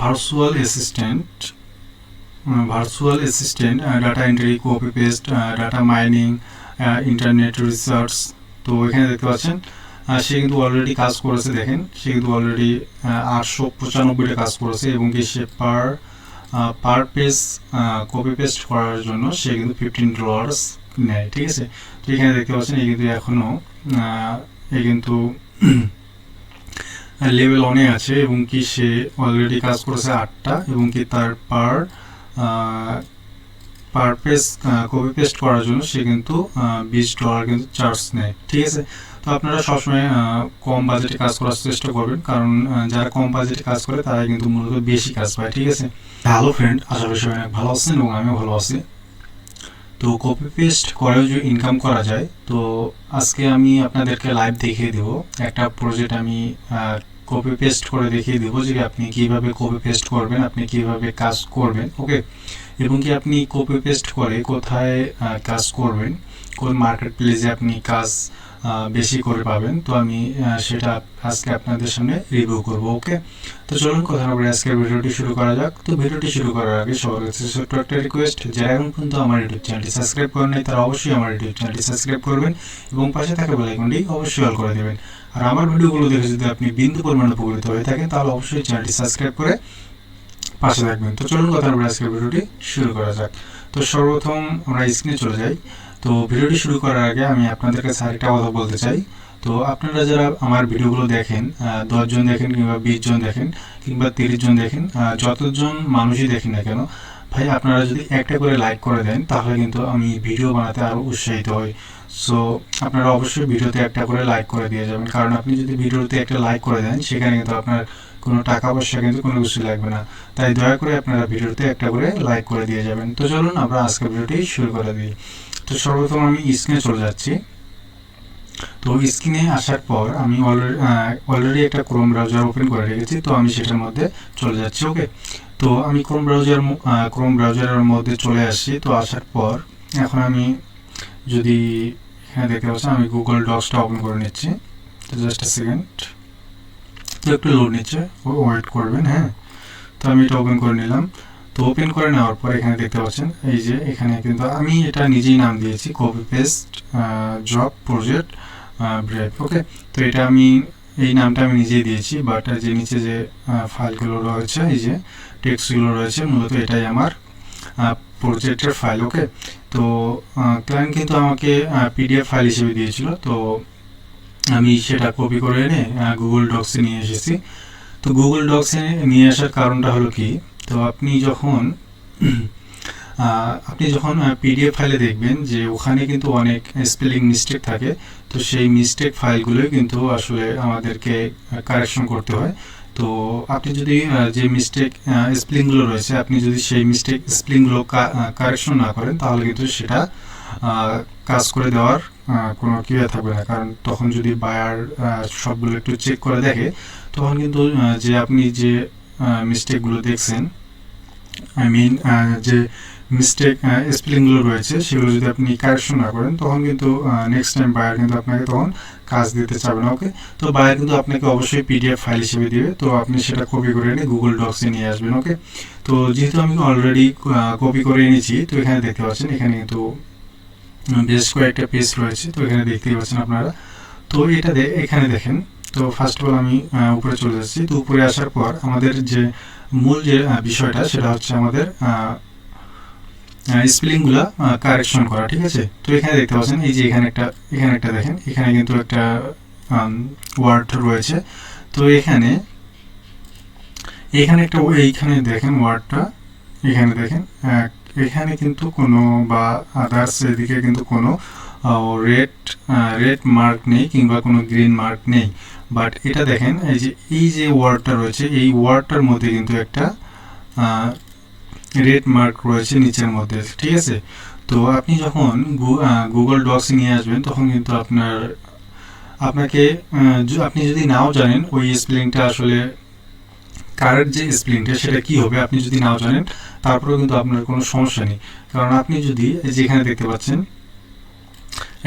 Virtual assistant virtual assistant data entry copy paste data mining internet research তো এখানে দেখতে পাচ্ছেন সে কিন্তু অলরেডি কাজ করেছে, দেখেন, সে কিন্তু অলরেডি আটশো পঁচানব্বইটা কাজ করেছে এবং কি সে per per page copy paste করার জন্য সে কিন্তু ফিফটিন ডলার্স নেয়, ঠিক আছে? তো এখানে দেখতে পাচ্ছেন এই কিন্তু এখনও এই কিন্তু লেভেল অনেক আছে এবং কি সে অলরেডি কাজ করেছে আটটা এবং কি তার per per page copy paste করার জন্য সে কিন্তু বিশ ডলার কিন্তু চার্জ নেয়, ঠিক আছে? তো আপনারা সবসময় কম বাজেটে কাজ করার চেষ্টা করবেন, কারণ যারা কম বাজেটে কাজ করে তারা কিন্তু মূলত বেশি কাজ পায়, ঠিক আছে? হ্যালো ফ্রেন্ড আশা করি সবাই অনেক ভালো আছেন এবং আমিও ভালো আছি। তো কপি পেস্ট করেও যে ইনকাম করা যায়, তো আজকে আমি আপনাদেরকে লাইভ দেখিয়ে দেব। একটা প্রজেক্ট আমি কপি পেস্ট করে দেখিয়ে দেবো যে আপনি কীভাবে কপি পেস্ট করবেন, আপনি কীভাবে কাজ করবেন ওকে এবং কি আপনি কপি পেস্ট করে কোথায় কাজ করবেন কোন মার্কেট প্লেসে আপনি কাজ বেশি করে পাবেন, তো আমি সেটা আজকে আপনাদের সামনে রিভিউ করব ওকে তো চলুন, কথা না বলে আজকের ভিডিওটি শুরু করা যাক। তো ভিডিওটি শুরু করার আগে সবার কাছে ছোট্ট একটা রিকোয়েস্ট যারা এখন পর্যন্ত আমার ইউটিউব চ্যানেলটি সাবস্ক্রাইব করেন নাই, তারা অবশ্যই আমার ইউটিউব চ্যানেলটি সাবস্ক্রাইব করবেন এবং পাশে থাকা বেল আইকনটি অবশ্যই অল করে দেবেন। আর আমার ভিডিওগুলো দেখে যদি আপনি বিন্দু পরিমাণে উপকৃত হয়ে থাকেন, তাহলে অবশ্যই চ্যানেলটি সাবস্ক্রাইব করে পাশে থাকবেন। তো চলুন, কথা বলে আজকের ভিডিওটি শুরু করা যাক। তো সর্বপ্রথম আমরা স্ক্রিনে চলে যাই। তো ভিডিওটি শুরু করার আগে আমি আপনাদের কাছে আরেকটা কথা বলতে চাই। তো আপনারা যারা আমার ভিডিওগুলো দেখেন দশজন দেখেন কিংবা বিশ জন দেখেন কিংবা তিরিশ জন দেখেন যতজন মানুষই দেখেন না কেন, ভাই, আপনারা যদি একটা করে লাইক করে দেন, তাহলে কিন্তু আমি ভিডিও বানাতে আরও উৎসাহিত হই। সো আপনারা অবশ্যই ভিডিওতে একটা করে লাইক করে দিয়ে যাবেন। কারণ আপনি যদি ভিডিওতে একটা লাইক করে দেন, সেখানে কিন্তু আপনার কোনো টাকা পয়সা কিন্তু কোনো কিছু লাগবে না। তাই দয়া করে আপনারা ভিডিওতে একটা করে লাইক করে দিয়ে যাবেন। তো চলুন আমরা আজকের ভিডিওটি শুরু করে দিই। তো সর্বপ্রথম আমি স্ক্রিনে চলে যাচ্ছি। তো স্ক্রিনে আসার পর আমি অলরেডি অলরেডি একটা ক্রোম ব্রাউজার ওপেন করে রেখেছি, তো আমি সেটার মধ্যে চলে যাচ্ছি ওকে তো আমি ক্রোম ব্রাউজার ক্রোম ব্রাউজারের মধ্যে চলে আসছি তো আসার পর এখন আমি যদি এখানে দেখতে পাচ্ছেন, আমি গুগল ডক্সটা ওপেন করে নিচ্ছি। তো জাস্ট সেকেন্ড তো একটু লোড নিচ্ছে ওয়েট করবেন হ্যাঁ? তো আমি এটা ওপেন করে নিলাম। তো ওপেন করে নেওয়ার পর এখানে দেখতে পাচ্ছেন, এই যে এখানে কিন্তু আমি এটা নিজেই নাম দিয়েছি copy paste job project bread okay তো এটা আমি, এই নামটা আমি নিজেই দিয়েছি বাট যে নিচে যে ফাইলগুলো রয়েছে, এই যে টেক্সটগুলো রয়েছে, মূলত এটাই আমার প্রজেক্টের ফাইল ওকে তো ক্লায়েন্ট কিন্তু আমাকে পিডিএফ ফাইল হিসেবে দিয়েছিল, তো আমি সেটা কপি করে এনে গুগল ডক্সে নিয়ে এসেছি। তো গুগল ডক্সে নিয়ে আসার কারণটা হলো কি? তো আপনি যখন আপনি যখন পিডিএফ ফাইলে দেখবেন যে ওখানে কিন্তু অনেক স্পেলিং মিস্টেক থাকে, তো সেই মিস্টেক ফাইলগুলোই কিন্তু আসলে আমাদেরকে কারেকশন করতে হয়। তো আপনি যদি যে মিস্টেক স্পেলিংগুলো রয়েছে, আপনি যদি সেই মিস্টেক স্পেলিংগুলো কারেকশন না করেন, তাহলে কিন্তু সেটা কাজ করে দেওয়ার কোনো কিয়ে থাকবে না। কারণ তখন যদি বায়ার সবগুলো একটু চেক করে দেখে, তখন কিন্তু যে আপনি যে মিস্টেকগুলো দেখছেন। আই মিন যে মিস্টেক স্পেলিংগুলো রয়েছে, সেগুলো যদি আপনি কারেকশন না করেন, তখন কিন্তু নেক্সট টাইম বায়ার কিন্তু আপনাকে তখন কাজ দিতে চাবে না ওকে তো বায়ার কিন্তু আপনাকে অবশ্যই পিডিএফ ফাইল হিসেবে দিবে, তো আপনি সেটা কপি করে এনে গুগল ডক্সে নিয়ে আসবেন ওকে তো যেহেতু আমি অলরেডি কপি করে এনেছি, তো এখানে দেখতে পাচ্ছেন, এখানে কিন্তু বেশ কয়েকটা পেজ রয়েছে, তো এখানে দেখতেই পাচ্ছেন আপনারা। তো এটা এখানে দেখেন তো ফার্স্ট অফ অল আমি উপরে চলে যাচ্ছি। তো উপরে আসার পর আমাদের যে মূল যে বিষয়টা, সেটা হচ্ছে আমাদের স্পেলিংগুলো কারেকশন করা, ঠিক আছে? তো এখানে দেখতে পাচ্ছেন, এই যে এখানে একটা এখানে একটা দেখেন, এখানে কিন্তু একটা ওয়ার্ড রয়েছে। তো এখানে এখানে একটা, এইখানে দেখেন ওয়ার্ডটা এখানে দেখেন এখানে কিন্তু কোনো বা আদার্স এদিকে কিন্তু কোনো রেড রেড মার্ক নেই কিংবা কোনো গ্রিন মার্ক নেই। বাট এটা দেখেন, এই যে এই যে ওয়ার্ডটা রয়েছে, এই ওয়ার্ডটার মধ্যে কিন্তু একটা রেড মার্ক রয়েছে নিচের মধ্যে, ঠিক আছে? তো আপনি যখন গুগল ডক্স নিয়ে আসবেন, তখন কিন্তু আপনার, আপনাকে আপনি যদি নাও জানেন, ওই স্পেলিংটা আসলে কারের যে স্প্লিনটা সেটা কি হবে, আপনি যদি নাও জানেন, তারপরেও কিন্তু আপনার কোনো সমস্যা নেই। কারণ আপনি যদি, এই যে এখানে দেখতে পাচ্ছেন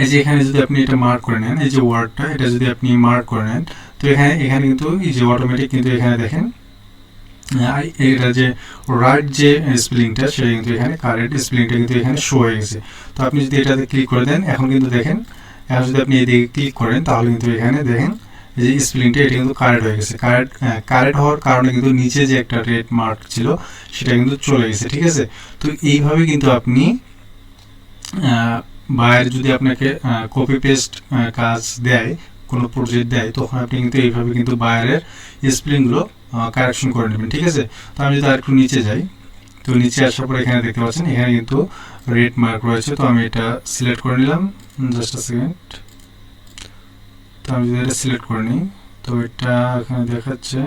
এই যে এখানে যদি আপনি এটা মার্ক করে নেন, এই যে ওয়ার্ডটা এটা যদি আপনি মার্ক করে নেন, তো এখানে এখানে কিন্তু এই যে অটোমেটিক কিন্তু এখানে দেখেন এটা যে রাইট যে স্পেলিংটা সেটা কিন্তু এখানে কারেক্ট স্পেলিংটা কিন্তু এখানে শো হয়ে গেছে। তো আপনি যদি এটাতে ক্লিক করে দেন, এখন কিন্তু দেখেন, এখন যদি আপনি এদিকে ক্লিক করেন, তাহলে কিন্তু এখানে দেখেন যে স্পেলিংটা এটা কিন্তু কারেক্ট হয়ে গেছে। কারেক্ট কারেক্ট হওয়ার কারণে কিন্তু নিচে যে একটা রেড মার্ক ছিল, সেটা কিন্তু চলে গেছে, ঠিক আছে? তো এইভাবে কিন্তু আপনি বাইরে যদি আপনাকে কপি পেস্ট কাজ দেয়, কোনো প্রজেক্ট দেয়, তখন আপনি কিন্তু এইভাবে কিন্তু বাইরের স্পেলিংগুলো কারেকশন করে নেবেন, ঠিক আছে? তো আমি যদি আরেকটু নিচে যাই, তো নিচে আসার পর এখানে দেখতে পাচ্ছেন, এখানে কিন্তু রেড মার্ক রয়েছে, তো আমি এটা সিলেক্ট করে নিলাম জাস্ট আ সেকেন্ড তো আমি যদি এটা সিলেক্ট করে নিই, তো এটা এখানে দেখাচ্ছে,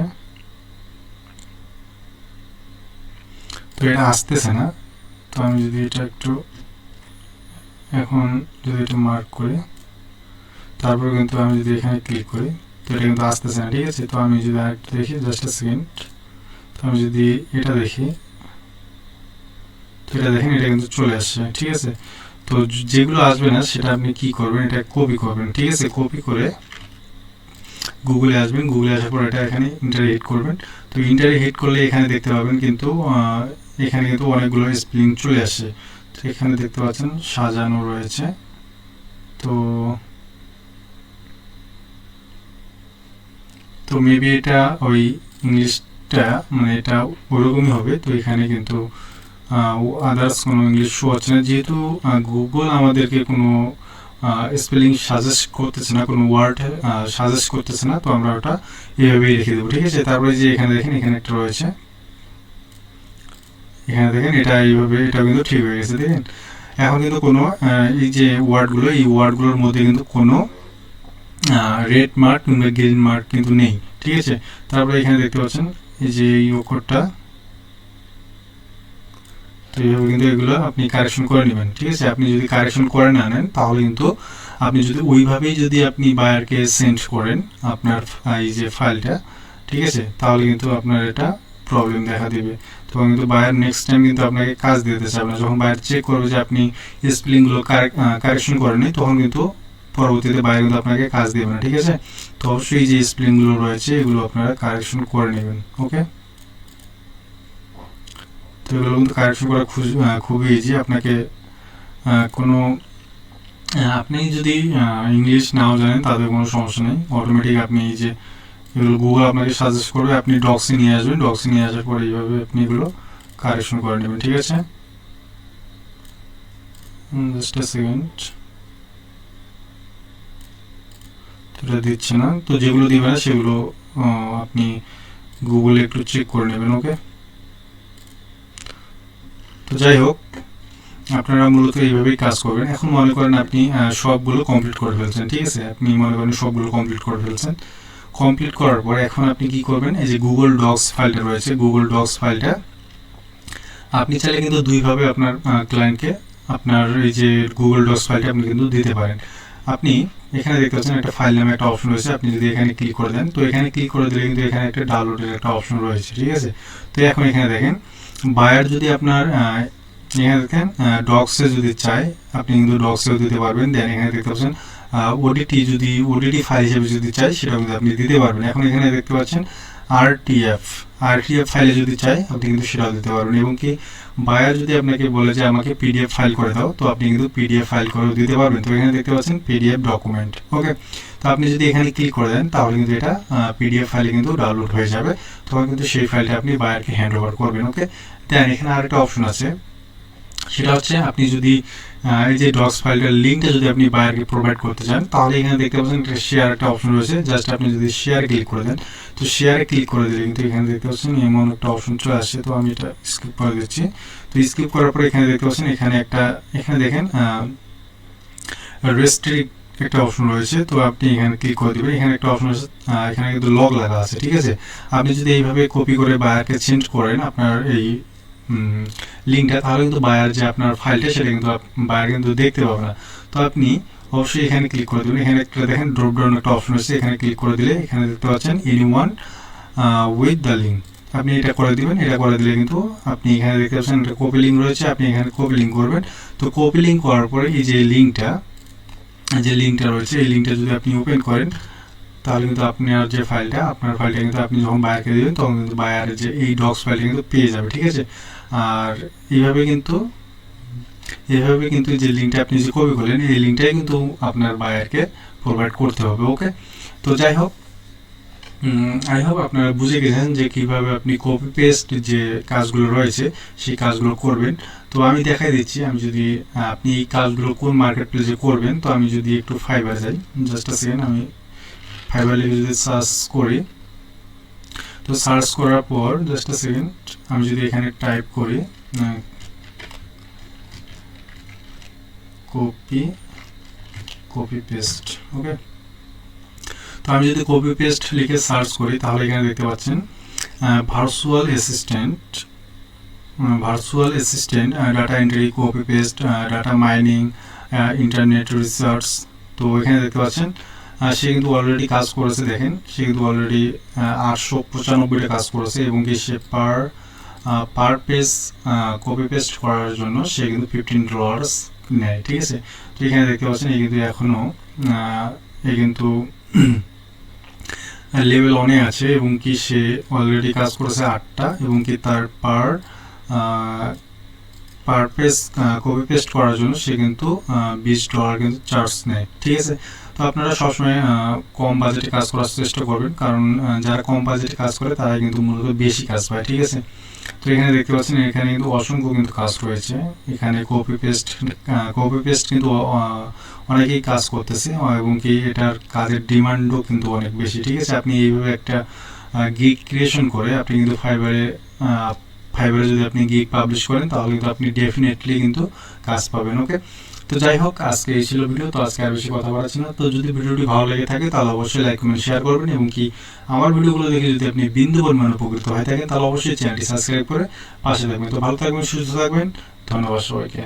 তো এটা আসতেছে না, তো আমি যদি এটা একটু এখন যদি এটা মার্ক করি, তারপর কিন্তু আমি যদি এখানে ক্লিক করি, তো এটা কিন্তু আসতেছে না, ঠিক আছে? তো আমি যদি আরেকটা দেখি জাস্ট আ সেকেন্ড তো আমি যদি এটা দেখি, তো এটা দেখেন, এটা কিন্তু চলে আসছে, ঠিক আছে? তো যেগুলো আসবে না, সেটা আপনি কি করবেন? এটা কপি করবেন, ঠিক আছে? কপি করে গুগলে আসবেন গুগলে আসার পর এটা এখানে ইন্টারে হিট করবেন। তো ইন্টারে হিট করলে এখানে দেখতে পাবেন কিন্তু এখানে কিন্তু অনেকগুলো স্প্লিং চলে আসছে। তো এখানে দেখতে পাচ্ছেন সাজানো রয়েছে। তো তো মেবি এটা ওই ইংলিশটা মানে এটা ওরকমই হবে। তো এখানে কিন্তু আদার্স কোনো ইংলিশ শো হচ্ছে না। যেহেতু গুগল আমাদেরকে কোনো স্পেলিং সাজেস্ট করতেছে না কোনো ওয়ার্ড সাজেস্ট করতেছে না তো আমরা ওটা এইভাবেই রেখে দেবো। ঠিক আছে? তারপরে যে এখানে দেখেন এখানে একটা রয়েছে। এখানে দেখেন, এটা এইভাবে এটা কিন্তু ঠিক হয়ে গেছে, দেখেন। এখন কিন্তু কোনো এই যে ওয়ার্ডগুলো, এই ওয়ার্ডগুলোর মধ্যে কিন্তু কোনো রেড মার্ক কিংবা গ্রিন মার্ক কিন্তু নেই, ঠিক আছে? তারপরে এখানে দেখতে পাচ্ছেন, এই যে এই অক্ষরটা, তো এইভাবে কিন্তু এগুলো আপনি কারেকশন করে নেবেন, ঠিক আছে? আপনি যদি কারেকশন করে না নেন, তাহলে কিন্তু আপনি যদি, ওইভাবেই যদি আপনি বায়ারকে সেন্ড করেন আপনার এই যে ফাইলটা ঠিক আছে? তাহলে কিন্তু আপনার এটা প্রবলেম দেখা দিবে। তখন কিন্তু বায়ার নেক্সট টাইম কিন্তু আপনাকে কাজ দিতে চাবে না যখন বায়ার চেক করবে যে আপনি স্পেলিংগুলো কারেকশন করেনি তখন কিন্তু পরবর্তীতে বাইরে কিন্তু আপনাকে কাজ দেবে না, ঠিক আছে? তো অবশ্যই যে স্প্লিংগুলো রয়েছে, এগুলো আপনারা কারেকশন করে নেবেন ওকে তো এগুলো কিন্তু কারেকশন করা খুবই ইজি আপনাকে কোনো আপনি যদি ইংলিশ নাও জানেন তাদের কোনো সমস্যা নেই। অটোমেটিক আপনি যে এগুলো গুগল আপনাকে সাজেস্ট করবে, আপনি ডক্সে নিয়ে আসবেন ডক্সে নিয়ে আসার পরে এইভাবে আপনি এগুলো কারেকশন করে নেবেন, ঠিক আছে? দিচ্ছে না, তো যেগুলো দিবে না সেগুলো আপনি গুগলে একটু চেক করে নেবেন ওকে তো যাই হোক, আপনারা মূলত এইভাবেই কাজ করবেন। এখন মনে করেন আপনি সবগুলো কমপ্লিট করে ফেলছেন, ঠিক আছে? আপনি মনে করেন সবগুলো কমপ্লিট করে ফেলছেন। কমপ্লিট করার পর এখন আপনি কি করবেন? এই যে গুগল ডক্স ফাইলটা রয়েছে গুগল ডক্স ফাইলটা আপনি চাইলে কিন্তু দুইভাবে আপনার ক্লায়েন্টকে আপনার এই যে গুগল ডক্স ফাইলটা আপনি কিন্তু দিতে পারেন। আপনি এখানে দেখতে পাচ্ছেন একটা ফাইল নামে একটা অপশন রয়েছে, আপনি যদি এখানে ক্লিক করে দেন, তো এখানে ক্লিক করে দিলে কিন্তু এখানে একটা ডাউনলোডের একটা অপশন রয়েছে, ঠিক আছে? তো এখন এখানে দেখেন বায়ার যদি আপনার এখানে দেখেন ডক্সে যদি চায়, আপনি কিন্তু ডক্সেও দিতে পারবেন। দেন এখানে দেখতে পাচ্ছেন ওডিটি যদি ওডিটি ফাইল হিসেবে যদি চাই, সেটা কিন্তু আপনি দিতে পারবেন। এখন এখানে দেখতে পাচ্ছেন আরটিএফ আরটিএফ ফাইলে যদি চাই, আপনি কিন্তু সেটাও দিতে পারবেন। এবং কি বায়ার যদি আপনাকে বলে যে আমাকে পিডিএফ ফাইল করে দাও, তো আপনি কিন্তু পিডিএফ ফাইল করেও দিতে পারবেন। তো এখানে দেখতে পাচ্ছেন পিডিএফ ডকুমেন্ট ওকে তো আপনি যদি এখানে ক্লিক করে দেন, তাহলে কিন্তু এটা পিডিএফ ফাইলে কিন্তু ডাউনলোড হয়ে যাবে। তখন কিন্তু সেই ফাইলটা আপনি বায়ারকে হ্যান্ড ওভার করবেন ওকে দেন, এখানে আরেকটা অপশন আছে। সেটা হচ্ছে আপনি যদি এই যে ডক্স ফাইলটার লিঙ্কটা যদি আপনি বায়ারকে প্রোভাইড করতে চান, তাহলে এখানে দেখতে পাচ্ছেন একটা শেয়ার একটা অপশন রয়েছে। জাস্ট আপনি যদি শেয়ার ক্লিক করে দেন, তো শেয়ারে ক্লিক করে দিলে কিন্তু এখানে দেখতে পাচ্ছেন এমন একটা অপশন চলে আসছে। তো আমি এটা স্কিপ করে দিচ্ছি। তো স্কিপ করার পরে এখানে দেখতে পাচ্ছেন এখানে একটা, এখানে দেখেন রেস্ট্রিক্ট একটা অপশন রয়েছে। তো আপনি এখানে ক্লিক করে দিবেন। এখানে একটা অপশন আছে এখানে কিন্তু লগ লাগা আছে, ঠিক আছে? আপনি যদি এইভাবে কপি করে বায়ারকে চেঞ্জ করেন, আপনার এই লিঙ্কটা তাহলে কিন্তু বায়ার যে আপনার ফাইলটা সেটা কিন্তু বায়ার কিন্তু দেখতে পাবে না। তো আপনি অবশ্যই এখানে ক্লিক করে দেবেন। এখানে একটা দেখেন ড্রপ ডাউন একটা অপশন আছে এখানে ক্লিক করে দিলে এখানে দেখতে পাচ্ছেন any one with the link আপনি এটা করে দিবেন। এটা করে দিলে কিন্তু আপনি এখানে দেখতে পাচ্ছেন, একটা কপি লিঙ্ক রয়েছে। আপনি এখানে কপি লিঙ্ক করবেন। তো কপি লিঙ্ক করার পরে এই যে লিঙ্কটা যে লিঙ্কটা রয়েছে, এই লিঙ্কটা যদি আপনি ওপেন করেন, তাহলে কিন্তু আপনার যে ফাইলটা আপনার ফাইলটা কিন্তু আপনি যখন বায়ারকে দেবেন, তখন কিন্তু বায়ারের যে এই ডক্স ফাইলটা কিন্তু পেয়ে যাবে, ঠিক আছে? আর এইভাবে কিন্তু এইভাবে কিন্তু যে লিঙ্কটা আপনি যে কপি করলেন, এই লিঙ্কটাই কিন্তু আপনার বায়ারকে প্রোভাইড করতে হবে ওকে তো যাই হোক আই হোপ আপনারা বুঝে গেছেন যে কীভাবে আপনি কপি পেস্ট যে কাজগুলো রয়েছে, সেই কাজগুলো করবেন। তো আমি দেখাই দিচ্ছি, আমি যদি, আপনি এই কাজগুলো কোন মার্কেট প্লেসে করবেন, তো আমি যদি একটু ফাইবার যাই জাস্ট সেকেন্ড আমি ফাইবার লিখে যদি সার্চ করি তো সার্চ করার পর জাস্ট সেকেন্ড আমি যদি এখানে টাইপ করি কপি কপি পেস্ট ওকে তো আমি যদি কপি পেস্ট লিখে সার্চ করি, তাহলে এখানে দেখতে পাচ্ছেন virtual assistant virtual assistant data entry copy paste data mining internet research তো এখানে দেখতে পাচ্ছেন সে কিন্তু অলরেডি কাজ করেছে, দেখেন। সে কিন্তু অলরেডি আটশো পঁচানব্বইটা কাজ করেছে এবং কি সে per per page copy paste করার জন্য সে কিন্তু ফিফটিন ডলার্স নেয়, ঠিক আছে? তো এখানে দেখতে পাচ্ছেন, এই কিন্তু এখনও এই কিন্তু লেভেল অনে আছে এবং কি সে অলরেডি কাজ করেছে আটটা এবং কি তার per per page copy paste করার জন্য সে কিন্তু বিশ ডলার কিন্তু চার্জ নেয়, ঠিক আছে? তো আপনারা সবসময় কম বাজেটে কাজ করার চেষ্টা করবেন। কারণ যারা কম বাজেটে কাজ করে তারা কিন্তু মূলত বেশি কাজ পায়, ঠিক আছে? তো এখানে দেখতে পাচ্ছেন, এখানে কিন্তু অসংখ্য কিন্তু কাজ রয়েছে। এখানে কপি পেস্ট কপি পেস্ট কিন্তু অনেকেই কাজ করতেছে, এবং কি এটার কাজের ডিমান্ডও কিন্তু অনেক বেশি, ঠিক আছে? আপনি এইভাবে একটা গিগ ক্রিয়েশন করে আপনি কিন্তু ফাইবারে ফাইবারে যদি আপনি গিগ পাবলিশ করেন, তাহলে কিন্তু আপনি ডেফিনেটলি কিন্তু কাজ পাবেন ওকে তো যাই হোক, আজকে এই ছিল ভিডিও, তো আজকে আর বেশি কথা বলা না। তো যদি ভিডিওটি ভালো লেগে থাকে, তাহলে অবশ্যই লাইক কমেন্ট শেয়ার করবেন এবং কি আমার ভিডিওগুলো দেখে যদি আপনি বিন্দু পরিমাণ উপকৃত হয়ে থাকেন, তাহলে অবশ্যই চ্যানেলটি সাবস্ক্রাইব করে পাশে থাকবেন। তো ভালো থাকবেন, সুস্থ থাকবেন। ধন্যবাদ সবাইকে।